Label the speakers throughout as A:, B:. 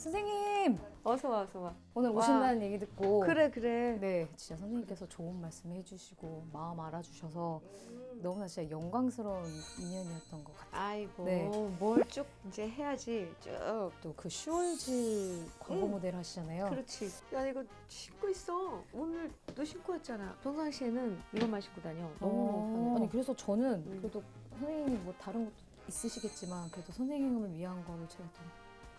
A: 선생님
B: 어서 와, 어서 와.
A: 오늘
B: 와.
A: 오신다는 얘기 듣고
B: 그래, 그래.
A: 네 진짜 선생님께서 좋은 말씀 해주시고 마음 알아주셔서 너무나 진짜 영광스러운 인연이었던 것 같아요.
B: 아이고,
A: 네.
B: 뭘 쭉 이제 해야지. 쭉.
A: 또 그 슈월즈 광고
B: 응.
A: 모델 하시잖아요.
B: 그렇지. 나 이거 신고 있어. 오늘 너 신고 왔잖아. 평상시에는 이것만 신고 다녀. 너무
A: 어. 아니 그래서 저는
B: 음.
A: 그래도 선생님이 뭐 다른 것도 있으시겠지만 그래도 선생님을 위한 거를 제가 또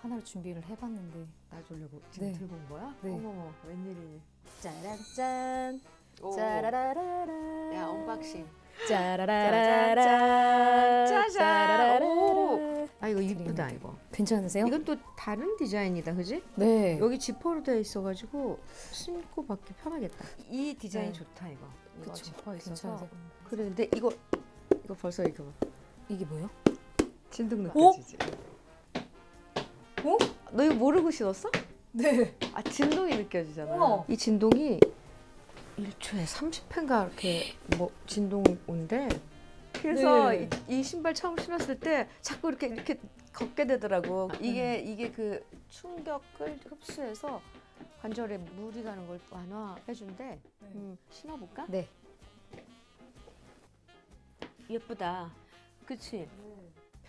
A: 하나를 준비를 해봤는데
B: 나 주려고 지금
A: 네.
B: 들고 온 거야?
A: 네.
B: 어머머, 웬일이니?
A: 짜란짠
B: 오.
A: 짜라라라라
B: 야, 언박싱.
A: 짜라라라라.
B: 오. 아, 이거 이쁘다. 이거.
A: 괜찮으세요?
B: 이건 또 다른 디자인이다, 그지?
A: 네.
B: 여기 지퍼로 되어 있어가지고 신고 받기 편하겠다. 이 디자인
A: 네.
B: 좋다 이거. 이거
A: 그쵸.
B: 지퍼 있어서.
A: 괜찮으세요?
B: 그래 근데 이거 이거 벌써 이거 봐.
A: 이게 뭐예요?
B: 진동
A: 어?
B: 느껴지지.
A: 어?
B: 너 이거 모르고 신었어?
A: 네.
B: 아 진동이 느껴지잖아.
A: 우와.
B: 이 진동이 1초에 30회인가 이렇게 뭐 진동 온대. 그래서
A: 네.
B: 이, 이 신발 처음 신었을 때 자꾸 이렇게 이렇게 걷게 되더라고. 이게 이게 그 충격을 흡수해서 관절에 무리 가는 걸 완화해 준대. 음, 신어볼까?
A: 네.
B: 예쁘다. 그치?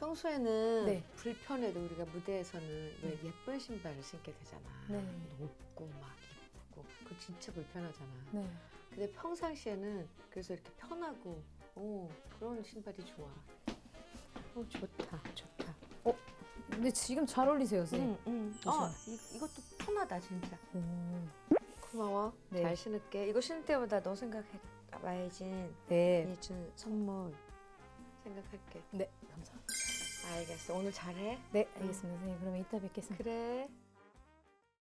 B: 평소에는
A: 네.
B: 불편해도 우리가 무대에서는 왜 예쁜 신발을 신게 되잖아.
A: 네.
B: 높고 막 예쁘고 그거 진짜 불편하잖아.
A: 네.
B: 근데 평상시에는 그래서 이렇게 편하고 어, 그런 신발이 좋아. 어 좋다, 좋다.
A: 근데 지금 잘 어울리세요, 선생님.
B: 응, 응. 어, 이, 이것도 편하다 진짜.
A: 오.
B: 고마워.
A: 네.
B: 잘 신을게. 이거 신을 때마다 너 생각해 봐야지.
A: 네.
B: 이준 선물 생각할게.
A: 네. 감사합니다.
B: 알겠어. 오늘 잘해.
A: 네, 알겠습니다, 선생님. 그러면 이따 뵙겠습니다.
B: 그래.